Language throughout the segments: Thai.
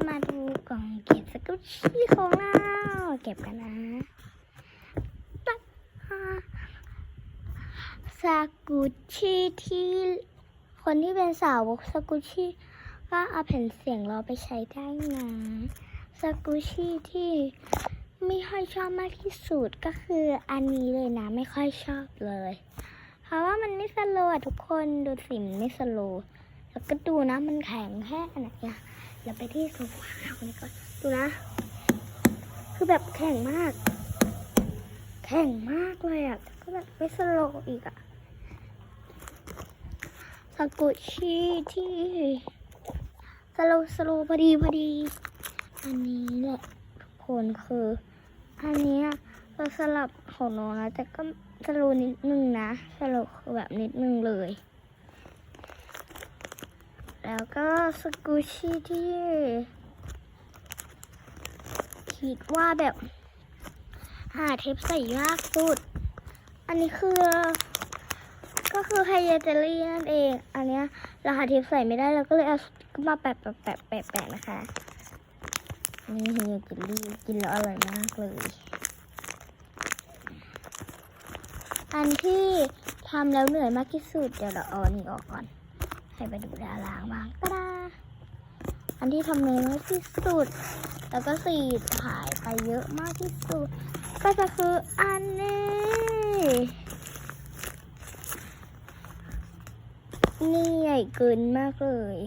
จะมาดูกล่องเก็บสกุชชี่ของเราเก็บกันนะตัดสกุชชี่ที่คนที่เป็นสาวกสกุชชี่ก็เอาแผ่นเสียงเราไปใช้ได้นะสกุชชี่ที่ไม่ค่อยชอบมากที่สุดก็คืออันนี้เลยนะ ไม่ค่อยชอบเลย เพราะว่ามันไม่สโลว์ทุกคนดูสิมันไม่สโลว์แล้วก็ดูนะมันแข็งแค่ไหนอะ เราไปที่โซฟาคนนี้ก่อนดูนะ คือแบบแข็งมาก แข็งมากเลยอะก็แบบไม่สโลว์อีกอะสกุชีที่สโลว์สโลว์พอดีพอดี อันนี้แหละทุกคนคือ อันนี้เราสลับของน้องนะแต่ก็สโลว์นิดนึงนะสโลว์คือแบบนิดนึงเลย แล้วก็สกูชี่ที่ คิดว่าแบบ หาเทปใส่ยากสุด อันนี้คือ ก็คือไฮยเจลลี่นั่นเอง อันเนี้ยเราหาเทปใส่ไม่ได้เราก็เลยเอามาแปะแปะแปะแปะแปะนะคะ นี่ไฮยเจลลี่กินแล้วอร่อยมากเลย อันที่ทำแล้วเหนื่อยมากที่สุด เดี๋ยวเราเอาอันนี้ออกก่อน ให้ไปดูดาราบ้างก็ได้อันที่ทำเนื้อมากที่สุด แล้วก็สีถ่ายไปเยอะมากที่สุด ก็จะคืออันนี้ นี่ใหญ่เกินมากเลย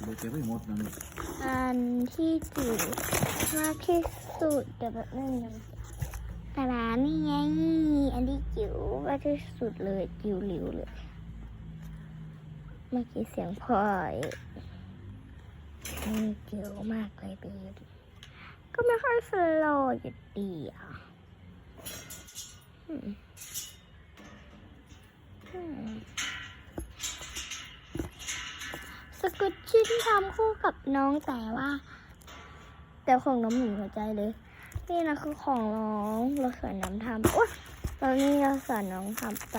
เดี๋ยวเก็บไปหมดนะนี่อันที่จิ๋วมากที่สุดเดี๋ยวแบบนึงนะ ตารานี่ไง อันที่จิ๋วมาที่สุดเลยจิ๋วหลิวเลยเมื่อกี้เสียงพลอยนี่จิ๋วมากเลยไปดูดิก็ไม่ค่อยสโลว์อยู่ดีอะสกุตชี่ที่ทำคู่กับน้องแต่ว่า แต่ของน้องหมีหัวใจเลย นี่นะคือของน้องเราสอนน้องทำอุ๊ยแล้วนี่เราสอนน้องทำไป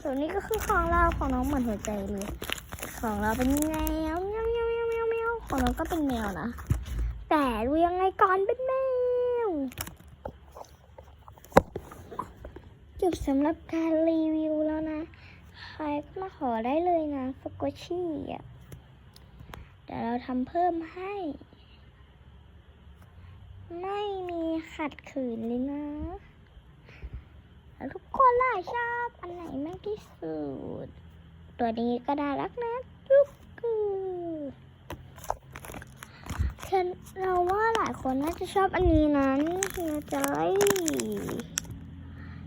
ส่วนนี้ก็คือของเราของน้องเหมือนหัวใจเลยของเราเป็นแมวแมวแมวแมวแมวแมวของน้องก็เป็นแมวนะแต่รู้ยังไงก่อนเป็นแมวจบสำหรับการรีวิวแล้วนะใครก็มาขอได้เลยนะสกอชี่อะเดี๋ยวเราทำเพิ่มให้ ไม่มีขัดขืนเลยนะ ทุกคนล่ะชอบอันไหนมากที่สุด ตัวนี้ก็น่ารักนะจุ๊กกูฉันเราว่าหลายคนน่าจะชอบอันนี้นะนี่คือจอย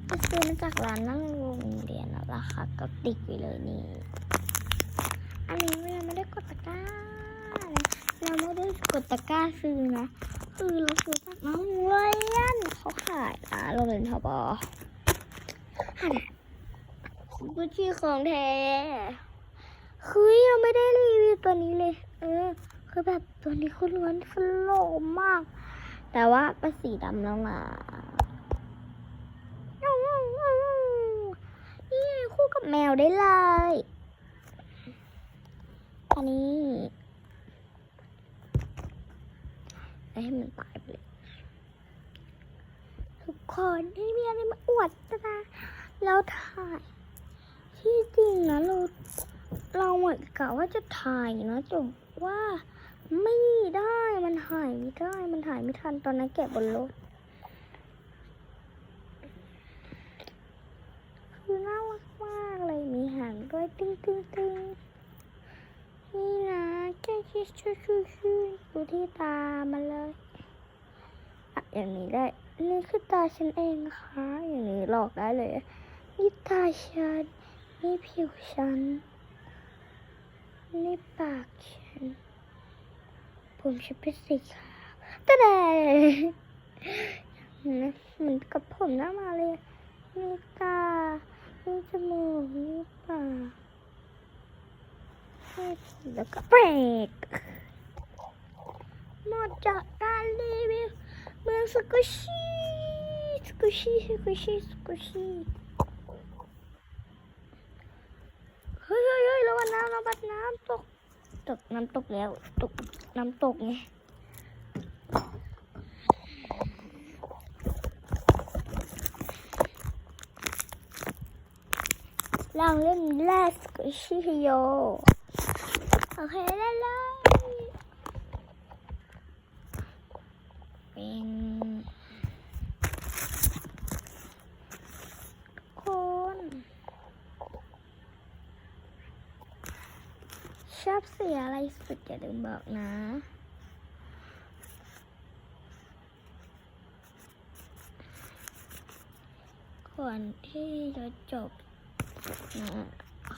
จะซื้อมาจากร้านนั่งโรงเรียนอะราคาก็ติดไปเลยนี่ อันนี้เราไม่ได้กดตะกร้าเราไม่ได้กดตะกร้าซื้อนะ คือเราซื้อจากน้องเรียนเขาขายนะโรงเรียนทบฮันกุชชี่ของแท้คือยังไม่ได้รีวิวตัวนี้เลย เออ คือแบบตัวนี้คือล้วนสโลว์มาก แต่ว่าเป็นสีดำแล้วนะนี่คู่กับแมวได้เลย อันนี้ ให้มันตายไปเลยทุกคนไม่มีอะไรมาอวดนะแล้วถ่าย ที่จริงนะเราเราเหมือนกะว่าจะถ่ายนะแต่ว่าไม่ได้มันถ่ายไม่ได้มันถ่ายไม่ทันตอนนั้นแกะบนรถคือน่ารักมากเลยมีหางด้วยตึ้งตึ้งตึ้ง แค่คิดช่วยช่วยช่วยดูที่ตามันเลยอะอย่างนี้ได้ นี่คือตาฉันเองนะคะอย่างนี้หลอกได้เลยนี่ตาฉันนี่ผิวฉันนี่ปากฉันผมฉันเป็นสีขาวตะแดนะเหมือนกับผมหน้ามาเลยนี่ตานี่จมูกนี่ปาก แล้วก็เบรกหมดจากการรีวิวเมืองสกุชิสกุชิสกุชิสกุชิมาบัดน้ำตกตกน้ำตกแล้วตกน้ำตกไงลองเล่นแรสกุชิโย โอเคเล่นเลยเป็นคนชอบเสียอะไรสุดอย่าลืมบอกนะก่อนที่จะจบนะ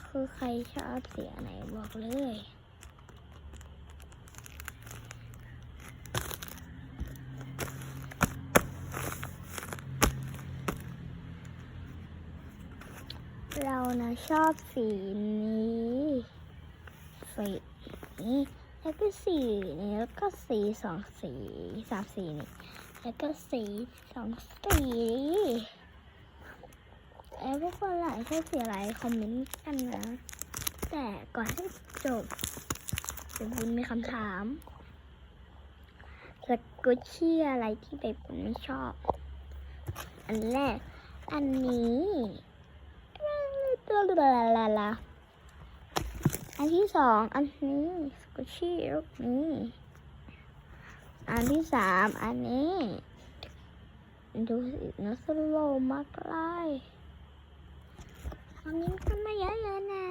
คือใครชอบเสียไหนบอกเลย เรานะชอบสีนี้สีนี้แล้วก็สีนี้แล้วก็สีสองสีสามสีนี่แล้วก็สีสองสีเอ้พวกคนหลายชอบสีอะไรคอมเมนต์กันนะ แต่ก่อนที่จบเดี๋ยวบุญมีคำถามสกุชชี่อะไรที่เด็กบุญไม่ชอบ อันแรก อันนี้ ลาลาลอันที่สองอันนี้สกุชชี่ลูกนี้ อันที่สามอันนี้ ดูสินะสโลมากเลยทำยิ้มกันมาเยอะๆนะ